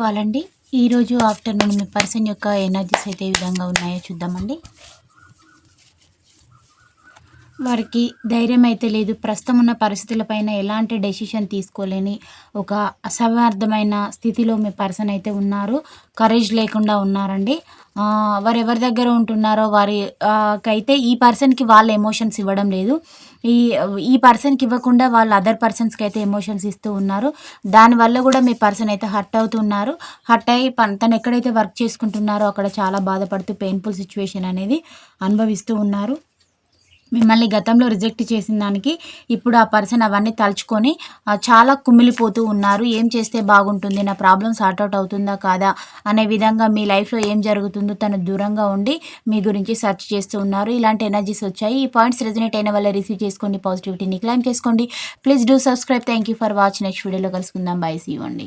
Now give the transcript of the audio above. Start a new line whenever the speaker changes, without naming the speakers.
వాళ్ళండి ఈరోజు ఆఫ్టర్నూన్ మీ పర్సన్ యొక్క ఎనర్జీస్ అయితే ఏ విధంగా ఉన్నాయో చూద్దామండి. వారికి ధైర్యం అయితే లేదు. ప్రస్తుతం ఉన్న పరిస్థితులపైన ఎలాంటి డెసిషన్ తీసుకోలేని ఒక అసమర్థమైన స్థితిలో మీ పర్సన్ అయితే ఉన్నారు. కరేజ్ లేకుండా ఉన్నారండి. వారు ఎవరి దగ్గర ఉంటున్నారో వారికైతే ఈ పర్సన్కి వాళ్ళ ఎమోషన్స్ ఇవ్వడం లేదు. ఈ ఈ పర్సన్కి ఇవ్వకుండా వాళ్ళు అదర్ పర్సన్స్కి అయితే ఎమోషన్స్ ఇస్తూ ఉన్నారు. దానివల్ల కూడా మీ పర్సన్ అయితే హర్ట్ అవుతున్నారు. హర్ట్ అయ్యి తను ఎక్కడైతే వర్క్ చేసుకుంటున్నారో అక్కడ చాలా బాధపడుతూ పెయిన్ఫుల్ సిచ్యువేషన్ అనేది అనుభవిస్తూ ఉన్నారు. మిమ్మల్ని గతంలో రిజెక్ట్ చేసిన దానికి ఇప్పుడు ఆ పర్సన్ అవన్నీ తలుచుకొని చాలా కుమిలిపోతూ ఉన్నారు. ఏం చేస్తే బాగుంటుంది? నా ప్రాబ్లం సార్ట్అవుట్ అవుతుందా కాదా? అనే విధంగా మీ లైఫ్లో ఏం జరుగుతుందో తను దూరంగా ఉండి మీ గురించి సెర్చ్ చేస్తూ ఉన్నారు. ఇలాంటి ఎనర్జీస్ వచ్చాయి. ఈ పాయింట్స్ రెజినేట్ అయిన వల్ల రిసీవ్ చేసుకోండి పాజిటివిటీని క్లైమ్ చేసుకోండి. Please do subscribe. Thank you for watch next వీడియోలో కలుసుకుందాం. బై. సీ. అండి.